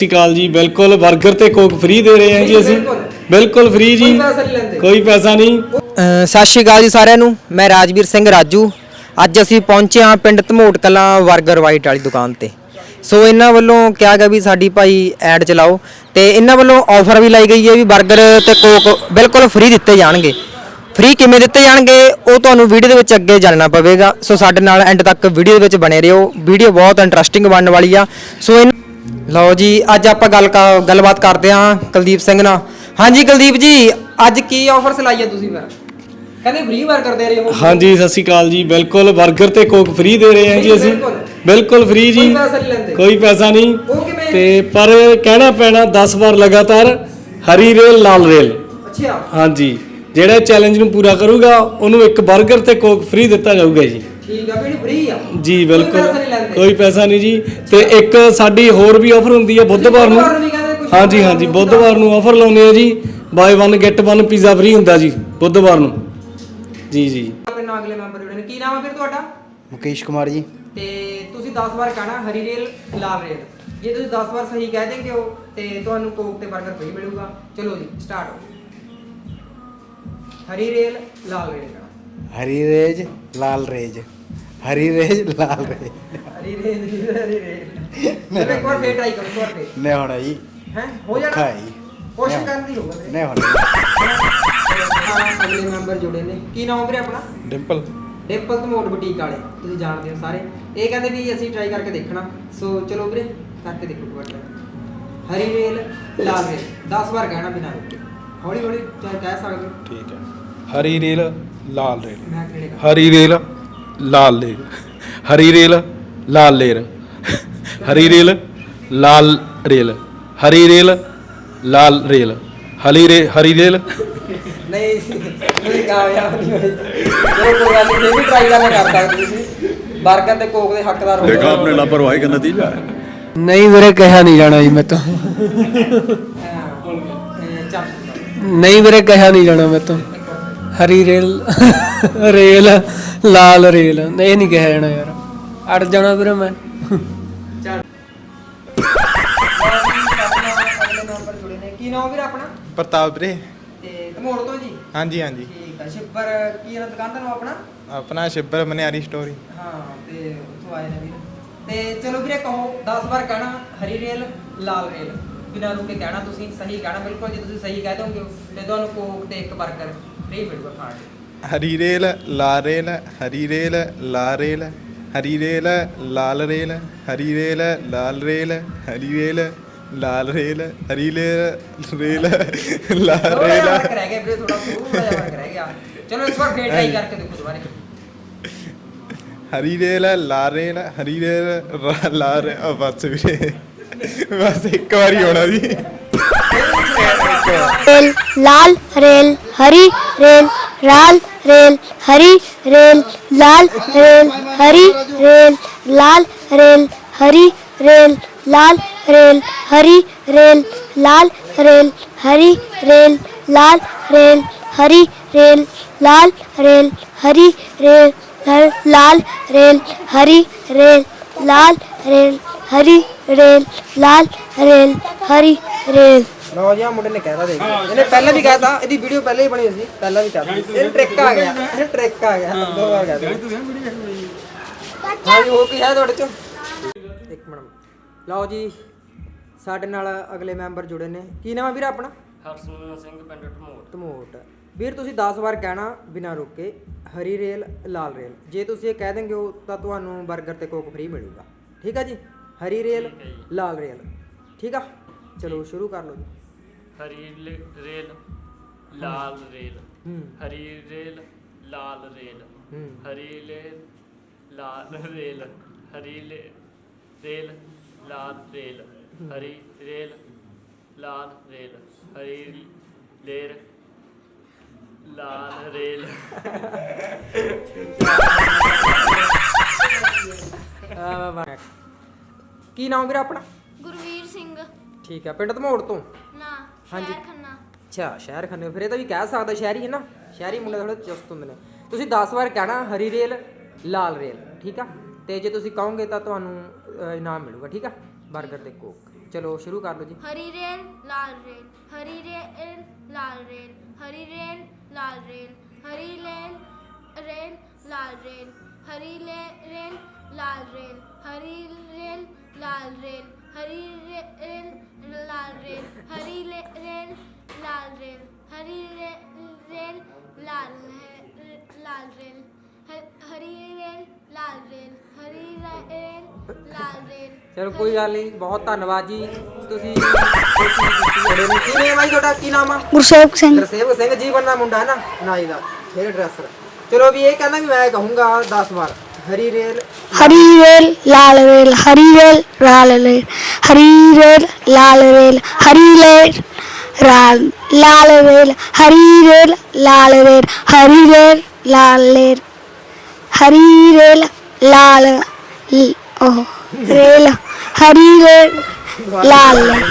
ਸਤਿ ਸ਼੍ਰੀ ਅਕਾਲ ਜੀ ਬਿਲਕੁਲ 버ਗਰ ਤੇ ਕੋਕ ਫ੍ਰੀ ਦੇ ਰਹੇ ਹਾਂ ਜੀ ਅਸੀਂ। ਬਿਲਕੁਲ। ਫ੍ਰੀ ਜੀ। ਕੋਈ ਪੈਸਾ ਨਹੀਂ ਸਤਿ ਸ਼੍ਰੀ ਅਕਾਲ ਜੀ ਸਾਰਿਆਂ ਨੂੰ। ਮੈਂ ਰਾਜਵੀਰ ਸਿੰਘ ਰਾਜੂ। ਅੱਜ ਅਸੀਂ ਪਹੁੰਚੇ ਹਾਂ ਪਿੰਡ ਧਮੋਟ ਕਲਾਂ ਵਰਗਰ ਵਾਈਟ ਵਾਲੀ ਦੁਕਾਨ ਤੇ। ਸੋ ਇਹਨਾਂ ਵੱਲੋਂ ਕਿਹਾ ਗਿਆ ਵੀ ਸਾਡੀ ਭਾਈ ਐਡ ਚਲਾਓ ਤੇ ਇਹਨਾਂ ਵੱਲੋਂ ਆਫਰ ਵੀ ਲਾਈ ਗਈ ਹੈ ਵੀ 버ਗਰ ਤੇ ਕੋਕ ਬਿਲਕੁਲ ਫ੍ਰੀ ਦਿੱਤੇ ਜਾਣਗੇ। ਫ੍ਰੀ ਕਿਵੇਂ ਦਿੱਤੇ ਜਾਣਗੇ ਉਹ ਤੁਹਾਨੂੰ ਵੀਡੀਓ ਦੇ ਵਿੱਚ ਅੱਗੇ ਜਾਣਨਾ ਪਵੇਗਾ। ਸੋ ਸਾਡੇ ਨਾਲ ਐਂਡ ਤੱਕ ਵੀਡੀਓ ਦੇ ਵਿੱਚ ਬਣੇ ਰਹੋ। ਵੀਡੀਓ ਬਹੁਤ ਇੰਟਰਸਟਿੰਗ ਬਣਨ ਵਾਲੀ ਆ। ਸੋ ਲਓ ਜੀ ਅੱਜ ਆਪਾਂ ਗੱਲ ਕਰ- ਗੱਲਬਾਤ ਕਰਦੇ ਹਾਂ ਕੁਲਦੀਪ ਸਿੰਘ ਨਾਲ। ਹਾਂਜੀ ਕੁਲਦੀਪ ਜੀ ਅੱਜ ਕੀ ਆਫਰਸ ਲਾਈ ਹੈ ਤੁਸੀਂ ਫਿਰ? ਕਹਿੰਦੇ ਫ੍ਰੀ ਵਾਰ ਕਰਦੇ ਰਹੇ ਹੋ। ਹਾਂਜੀ ਸਤਿ ਸ਼੍ਰੀ ਅਕਾਲ ਜੀ ਬਿਲਕੁਲ 버ਗਰ ਤੇ ਕੋਕ ਫ੍ਰੀ ਦੇ ਰਹੇ ਹਾਂ ਜੀ ਅਸੀਂ। ਬਿਲਕੁਲ। ਬਿਲਕੁਲ ਫ੍ਰੀ ਜੀ। ਕੋਈ ਪੈਸਾ ਨਹੀਂ ਲੈਂਦੇ। ਕੋਈ ਪੈਸਾ ਨਹੀਂ। ਉਹ ਕਿਵੇਂ? ਤੇ ਪਰ ਕਹਿਣਾ ਪੈਣਾ 10 ਵਾਰ ਲਗਾਤਾਰ ਹਰੀ ਰੇਲ ਲਾਲ ਰੇਲ। ਅੱਛਾ। ਹਾਂਜੀ ਜਿਹੜਾ ਚੈਲੰਜ ਨੂੰ ਪੂਰਾ ਕਰੂਗਾ ਉਹਨੂੰ ਇੱਕ 버ਗਰ ਤੇ ਕੋਕ ਫ੍ਰੀ ਦਿੱਤਾ ਜਾਊਗਾ ਜੀ। ਠੀਕ ਆ ਵੀ ਫ੍ਰੀ ਆ। ਜੀ ਕੋਈ ਬਿਲਕੁਲ। ਕੋਈ ਪੈਸਾ ਨਹੀਂ ਜੀ। ਤੇ ਇੱਕ ਸਾਡੀ ਹੋਰ ਵੀ ਆਫਰ ਹੁੰਦੀ ਹੈ ਬੁੱਧਵਾਰ ਨੂੰ। ਹਾਂਜੀ ਹਾਂਜੀ ਬੁੱਧਵਾਰ ਨੂੰ ਆਫਰ ਲਾਉਂਦੇ ਆ ਜੀ। ਬਾਏ 1 ਗੈਟ 1 ਪੀਜ਼ਾ ਫ੍ਰੀ ਹੁੰਦਾ ਜੀ ਬੁੱਧਵਾਰ ਨੂੰ। ਜੀ ਜੀ। ਆਪਣੇ ਨਾਲ ਅਗਲੇ ਮੈਂਬਰ ਜੁੜੇ ਨੇ। ਕੀ ਨਾਮ ਹੈ ਫਿਰ ਤੁਹਾਡਾ? ਮੁਕੇਸ਼ ਕੁਮਾਰ ਜੀ। ਤੇ ਤੁਸੀਂ 10 ਵਾਰ ਕਹਿਣਾ ਹਰੀ ਰੇਲ ਲਾਲ ਰੇਲ। ਜੇ ਤੁਸੀਂ 10 ਵਾਰ ਸਹੀ ਕਹਿ ਦੇਂਗੇ ਹੋ ਤੇ ਤੁਹਾਨੂੰ ਕੋਕ ਤੇ 버ਗਰ ਫ੍ਰੀ ਮਿਲੂਗਾ। ਚਲੋ ਜੀ ਸਟਾਰਟ ਹਰੀ ਰੇਲ ਲਾਲ ਰੇਲ। ਕਹਿਣਾ ਹਰੀ ਰੇਜ ਲਾਲ ਰੇਜ। ਹਰੀ ਰੇਜ ਲਾਲ ਰੇਜ। ਹਰੀ ਰੇਲ ਹਰੀ ਰੇਲ ਚਲੋ ਇੱਕ ਵਾਰ ਫੇਰ ਟਰਾਈ ਕਰੋ ਇੱਕ ਵਾਰ ਫੇਰ। ਨੇ ਹੋਣਾ ਜੀ। ਹੈ? ਹੋ ਜਾਣਾ? ਔਖਾ ਹੈ ਜੀ। ਕੋਸ਼ਿਸ਼ ਕਰਨੀ ਹੋਊਗਾ ਵੀਰੇ। ਨੇ ਹੋਣਾ ਹਾਂ, ਅਗਲੇ ਮੈਂਬਰ ਜੁੜੇ ਨੇ। ਕੀ ਨਾਮ ਵੀਰੇ ਆਪਣਾ? ਡਿੰਪਲ। ਡਿੰਪਲ ਧਮੋਟ ਬੁਟੀਕ ਵਾਲੇ। ਤੁਸੀਂ ਜਾਣਦੇ ਹੋ ਸਾਰੇ। ਇਹ ਕਹਿੰਦੇ ਵੀ ਅਸੀਂ ਟਰਾਈ ਕਰਕੇ ਦੇਖਣਾ। ਸੋ ਚਲੋ ਵੀਰੇ ਕਰਕੇ ਦੇਖੋ try। ਹਰੀ ਰੇਲ ਲਾਲ ਰੇਲ। 10 ਵਾਰ ਕਹਿਣਾ ਬਿਨਾਂ ਰੁਕੇ। ਹੌਲੀ ਹੌਲੀ ਚਾਹੇ ਕਹਿ ਸਕਦੇ ਹੋ। ਠੀਕ ਹੈ। ਹਰੀ ਰੇਲ ਲਾਲ ਰੇਲ। ਮੈਂ ਕਿਹੜੇ ਹਰੀ ਰੇਲ ਲਾਲ ਲੇਰ। ਹਰੀ ਰੇਲ ਲਾਲ ਲੇਰ। ਹਰੀ ਰੇਲ ਲਾਲ ਰੇਲ। ਹਰੀ ਰੇਲ ਲਾਲ ਰੇਲ। ਹਲੀ ਰੇ ਹਰੀ ਰੇਲ। ਨਹੀਂ ਮੇਰੇ ਕਾਮਯਾਬ ਨਹੀਂ ਕਿਹਾ ਨਹੀਂ ਜਾਣਾ ਜੀ ਮੈਂ ਤੋਂ। ਨਹੀਂ ਮੇਰੇ ਕਿਹਾ ਨਹੀਂ ਜਾਣਾ ਮੈਂ ਤੋਂ। ਹਰੀ ਰੇਲ ਰੇਲ। ਲਾਲ ਰੇਲ। ਇਹ ਨਹੀਂ ਕਿਹਾ ਜਾਣਾ ਯਾਰ। ਅੜ ਜਾਣਾ ਵੀਰੇ ਮੈਂ। ਨੰਬਰ ਜੁੜੇ ਨੇ ਕੀ ਨਾਮ ਵੀਰੇ ਆਪਣਾ? ਪ੍ਰਤਾਪ ਵੀਰੇ। ਤੇ ਧਮੋੜ ਤੋਂ ਜੀ? ਹਾਂਜੀ ਹਾਂਜੀ। ਠੀਕ ਹੈ ਸ਼ਿਪਰ ਕੀ ਹੈ ਦੁਕਾਨ ਦਾ ਨਾਮ ਆਪਣਾ? ਆਪਣਾ ਸ਼ਿਬਰ ਮਨਿਆਰੀ ਸਟੋਰੀ ਹਾਂ। ਤੇ ਉੱਥੋਂ ਆਏ ਨੇ ਵੀਰ। ਤੇ ਚਲੋ ਵੀਰੇ ਕਹੋ 10 ਵਾਰ ਕਹਿਣਾ ਹਰੀ ਰੇਲ ਲਾਲ ਰੇਲ। ਬਿਨਾਂ ਰੁਕੇ ਕਹਿਣਾ ਤੁਸੀਂ ਸਹੀ ਕਹਿਣਾ। ਬਿਲਕੁਲ ਜੇ ਤੁਸੀਂ ਸਹੀ ਕਹਿ ਦੋਗੇ। ਤੇ ਤੁਹਾਨੂੰ ਕੋਕ ਤੇ ਇੱਕ 버ਗਰ ਫ੍ਰੀ ਮਿਲੂਗਾ ਖਾਣ ਲਈ। ਹਰੀ ਰੇਲ ਲਾ ਰੇਲ ਹਰੀ ਰੇਲ ਲਾ ਰੇਲ ਹਰੀ ਰੇਲ ਲਾਲ ਰੇਲ ਹਰੀ ਰੇਲ ਲਾਲ ਰੇਲ ਹਰੀ ਰੇਲ ਲਾਲ ਰੇਲ ਹਰੀ ਰੇਲ ਰੇਲ ਲਾਲ ਰੇਲ ਰਹਿ ਗਿਆ ਵੀਰੇ ਥੋੜਾ ਥੋੜਾ ਜਿਹਾ ਰਹਿ ਗਿਆ। ਚਲੋ ਇਸ ਵਾਰ ਫੇਰ ਟਰਾਈ ਕਰਕੇ ਦੇਖੋ ਦੁਬਾਰੇ। ਹਰੀ ਰੇਲ ਲਾ ਰੇਲ ਹਰੀ ਰੇਲ ਲਾ ਰੇ ਬਸ ਵੀਰੇ। ਬਸ ਇੱਕ ਵਾਰੀ ਹੋਣਾ ਜੀ। ਲਾਲ ਰੇਲ ਹਰੀ ਰੇਲ ਰਾਲ रेल हरी रेल लाल रेल हरी रेल लाल रेल हरी रेल लाल रेल हरी रेल लाल रेल हरी रेल लाल रेल हरी रेल लाल रेल हरी रेल लाल रेल हरी रेल लाल रेल हरी रेल लाल रेल हरी रेल ਲਓ ਜੀ ਆ ਮੁੰਡੇ ਨੇ ਕਹਿਤਾ ਦੇਖ ਇਹਨੇ ਪਹਿਲਾਂ ਵੀ ਕਹਿਤਾ ਇਹਦੀ ਵੀਡੀਓ ਪਹਿਲਾਂ ਹੀ ਬਣੀ ਸੀ ਪਹਿਲਾਂ ਵੀ ਕਹਿਤਾ ਇਹ ਟ੍ਰਿਕ ਆ ਗਿਆ ਇਹ ਟ੍ਰਿਕ ਆ ਗਿਆ ਦੋ ਵਾਰ ਕਹਿਤਾ। ਹਾਂ ਜੀ ਉਹ ਕੀ ਹੈ ਤੁਹਾਡੇ ਚੋਂ? ਇੱਕ ਮਿੰਟ। ਲਓ ਜੀ ਸਾਡੇ ਨਾਲ ਅਗਲੇ ਮੈਂਬਰ ਜੁੜੇ ਨੇ। ਕੀ ਨਾਮ ਹੈ ਵੀਰ ਆਪਣਾ? ਹਰਸਮਨ ਸਿੰਘ ਪਿੰਡ ਢਮੋਟ। ਧਮੋਟ ਵੀਰ ਤੁਸੀਂ 10 ਵਾਰ ਕਹਿਣਾ ਬਿਨਾਂ ਰੁਕੇ ਹਰੀ ਰੇਲ ਲਾਲ ਰੇਲ। ਜੇ ਤੁਸੀਂ ਇਹ ਕਹਿ ਦੇਂਗੇ ਹੋ ਤਾਂ ਤੁਹਾਨੂੰ 버ਗਰ ਤੇ ਕੋਕ ਫ੍ਰੀ ਮਿਲੂਗਾ। ਠੀਕ ਆ ਜੀ? ਹਰੀ ਰੇਲ ਲਾਲ ਰੇਲ। ਠੀਕ ਆ? ਚਲੋ ਸ਼ੁਰੂ ਕਰ ਲਓ ਜੀ। ਹਰੀ ਲ- ਰੇਲ ਲਾਲ ਰੇਲ। ਹੂੰ। ਹਰੀ ਰੇਲ ਲਾਲ ਰੇਲ। ਹੂੰ। ਹਰੀ ਰੇਲ ਲਾਲ ਰੇਲ। ਹਰੀ ਲੇ- ਰੇਲ ਲਾਲ ਰੇਲ। ਹਰੀ ਰੇਲ ਲਾਲ ਰੇਲ। ਹਰੀ ਲੇਰ ਲਾਲ ਰੇਲ। ਆ ਵਾ ਕੀ ਨਾਮ ਵੀਰ ਆਪਣਾ? ਗੁਰਵੀਰ ਸਿੰਘ। ਠੀਕ ਆ ਪਿੰਡ ਧਮੋੜ ਤੋਂ? ਨਾ। ਹਾਂਜੀ। ਅੱਛਾ ਸ਼ਹਿਰ ਖੰਨੇ ਫਿਰ ਇਹ ਤਾਂ ਵੀ ਕਹਿ ਸਕਦਾ ਸ਼ਹਿਰੀ ਹੈ ਨਾ। ਸ਼ਹਿਰੀ ਮੁੰਡੇ ਥੋੜਾ ਚੁਸਤ ਹੁੰਦੇ ਨੇ। ਤੁਸੀਂ 10 ਵਾਰ ਕਹਿਣਾ ਹਰੀ ਰੇਲ ਲਾਲ ਰੇਲ ਠੀਕ ਆ? ਤੇ ਜੇ ਤੁਸੀਂ ਕਹੋਗੇ ਤਾਂ ਤੁਹਾਨੂੰ ਇਨਾਮ ਮਿਲੂਗਾ ਠੀਕ ਆ? 버ਗਰ ਤੇ ਕੋਕ। ਚਲੋ ਸ਼ੁਰੂ ਕਰ ਲਓ ਜੀ। ਹਰੀ ਰੇਲ ਲਾਲ ਰੇਲ। ਹਰੀ ਰੇਲ ਲਾਲ ਰੇਲ। ਹਰੀ ਰੇਲ ਲਾਲ ਰੇਲ। ਹਰੀ ਰੇਲ ਰੇਲ ਲਾਲ ਰੇਲ। ਹਰੀ ਰੇਲ लाल रेल हरी रेल लाल रेल हरी रे, रेल लाल रेल हरी ले, रेल लाल रेल हरी रे, रेल लाल है- लाल रेल ह- हरी रेल लाल रेल हरी रेल लाल रेल ਚਲੋ ਕੋਈ ਗੱਲ ਨਹੀਂ ਬਹੁਤ ਧੰਨਵਾਦ ਜੀ ਤੁਸੀਂ ਜਿਹੜੇ ਨੇ ਕੀ ਨੇਮ ਹੈ ਜੀ ਤੁਹਾਡਾ ਕੀ ਨਾਮ ਆ गुरसेवक सिंह ਗੁਰਸੇਵਕ ਸਿੰਘ ਜੀਵਨ ਦਾ ਮੁੰਡਾ ਹੈ ਨਾ ਨਾਈ ਦਾ ਹੇਅਰ ਡਰੈਸਰ ਚਲੋ ਵੀ ਇਹ ਕਹਿੰਦਾ ਵੀ ਮੈਂ ਕਹੂੰਗਾ 10 ਵਾਰ ஹரிவேல் ஹரிவேல் லாலவேல் ஹரிவேல் லாலவேல் ஹரிவேல் லாலவேல் ஹரிலேர் லாலவேல் ஹரிவேல் லாலவேல் ஹரிவேல் லாலேர் ஹரிவேல் லால ஓ ரேல ஹரிவேல் லாலேர்